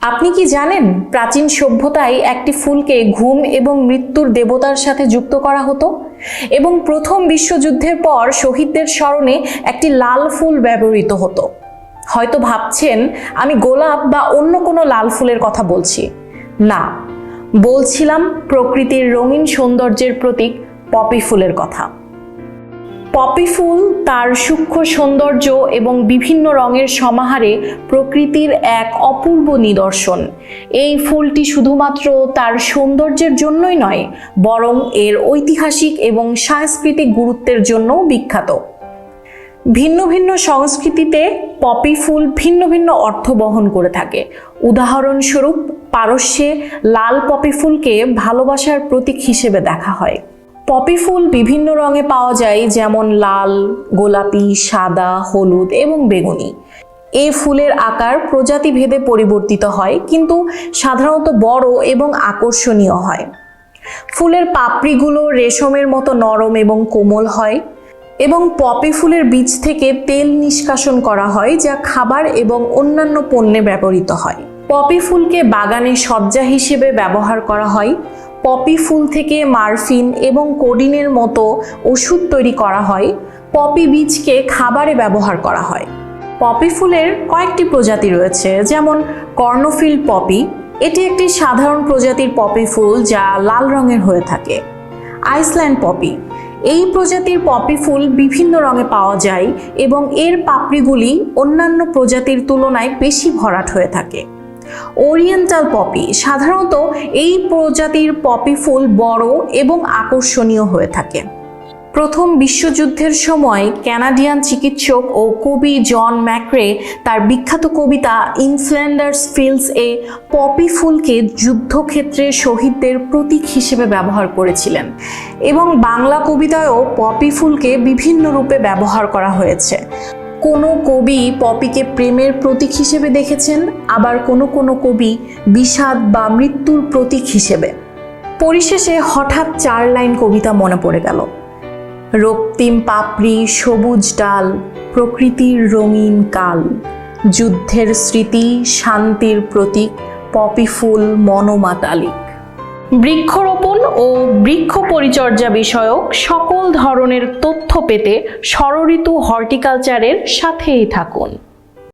আপনি কি জানেন প্রাচীন সভ্যতায় একটি ফুলকে ঘুম এবং মৃত্যুর দেবতার সাথে যুক্ত করা হতো? এবং প্রথম বিশ্বযুদ্ধের পর শহীদদের স্মরণে একটি লাল ফুল ব্যবহৃত হতো। হয়তো ভাবছেন, আমি গোলাপ বা অন্য কোনো লাল ফুলের কথা বলছি। না, বলছিলাম প্রকৃতির রঙিন সৌন্দর্যের প্রতীক পপি ফুলের কথা। পপি ফুল, তার সূক্ষ্ম সৌন্দর্য এবং বিভিন্ন রঙের সমাহারে প্রকৃতির এক অপূর্ব নিদর্শন। এই ফুলটি শুধুমাত্র তার সৌন্দর্যের জন্যই নয়, বরং এর ঐতিহাসিক এবং সাংস্কৃতিক গুরুত্বের জন্যও বিখ্যাত। ভিন্ন ভিন্ন সংস্কৃতিতে পপি ফুল ভিন্ন ভিন্ন অর্থ বহন করে থাকে। উদাহরণস্বরূপ, পারস্যে লাল পপি ফুলকে ভালোবাসার প্রতীক হিসেবে দেখা হয়। পপি ফুল বিভিন্ন রঙে পাওয়া যায়, যেমন লাল, গোলাপি, সাদা, হলুদ এবং বেগুনি। এই ফুলের আকার প্রজাতি ভেদে পরিবর্তিত হয়, কিন্তু সাধারণত বড় এবং আকর্ষণীয় হয়। ফুলের পাপড়িগুলো রেশমের মতো নরম এবং কোমল হয় এবং পপি ফুলের বীজ থেকে তেল নিষ্কাশন করা হয়, যা খাবার এবং অন্যান্য পণ্যে ব্যবহৃত হয়। পপি ফুলকে বাগানে সজ্জা হিসেবে ব্যবহার করা হয়। পপি ফুল থেকে মারফিন এবং কোডিনের মতো ওষুধ তৈরি করা হয়। পপি বীজকে খাবারে ব্যবহার করা হয়। পপি ফুলের কয়েকটি প্রজাতি রয়েছে, যেমন কর্ণফিল পপি। এটি একটি সাধারণ প্রজাতির পপি ফুল যা লাল রঙের হয়ে থাকে। Iceland poppy. এই প্রজাতির পপি ফুল বিভিন্ন রঙে পাওয়া যায় এবং এর পাপড়িগুলি অন্যান্য প্রজাতির তুলনায় বেশি ভরাট হয়ে থাকে। Oriental poppy. সাধারণত এই প্রজাতির পপি ফুল বড় এবং আকর্ষণীয় হয়ে থাকে। প্রথম বিশ্বযুদ্ধের সময় ক্যানাডিয়ান চিকিৎসক ও কবি জন ম্যাক্রে তার বিখ্যাত কবিতা ইনফ্ল্যান্ডার্স ফিল্ডস এ পপি ফুলকে যুদ্ধক্ষেত্রে শহীদদের প্রতীক হিসেবে ব্যবহার করেছিলেন এবং বাংলা কবিতায়ও পপি ফুলকে বিভিন্ন রূপে ব্যবহার করা হয়েছে। কোনো কবি পপিকে প্রেমের প্রতীক হিসেবে দেখেছেন, আবার কোনো কোনো কবি বিষাদ বা মৃত্যুর প্রতীক হিসেবে। পরিশেষে হঠাৎ চার লাইন কবিতা মনে পড়ে গেল। রক্তিম পাপড়ি, সবুজ ডাল, প্রকৃতির রঙিন কাল, যুদ্ধের স্মৃতি, শান্তির প্রতীক, পপি ফুল মনোমাতালিক বৃক্ষরোপণ ও বৃক্ষ পরিচর্যা বিষয়ক সকল ধরনের তথ্য পেতে ষড়ঋতু হর্টিকালচারের সাথেই থাকুন।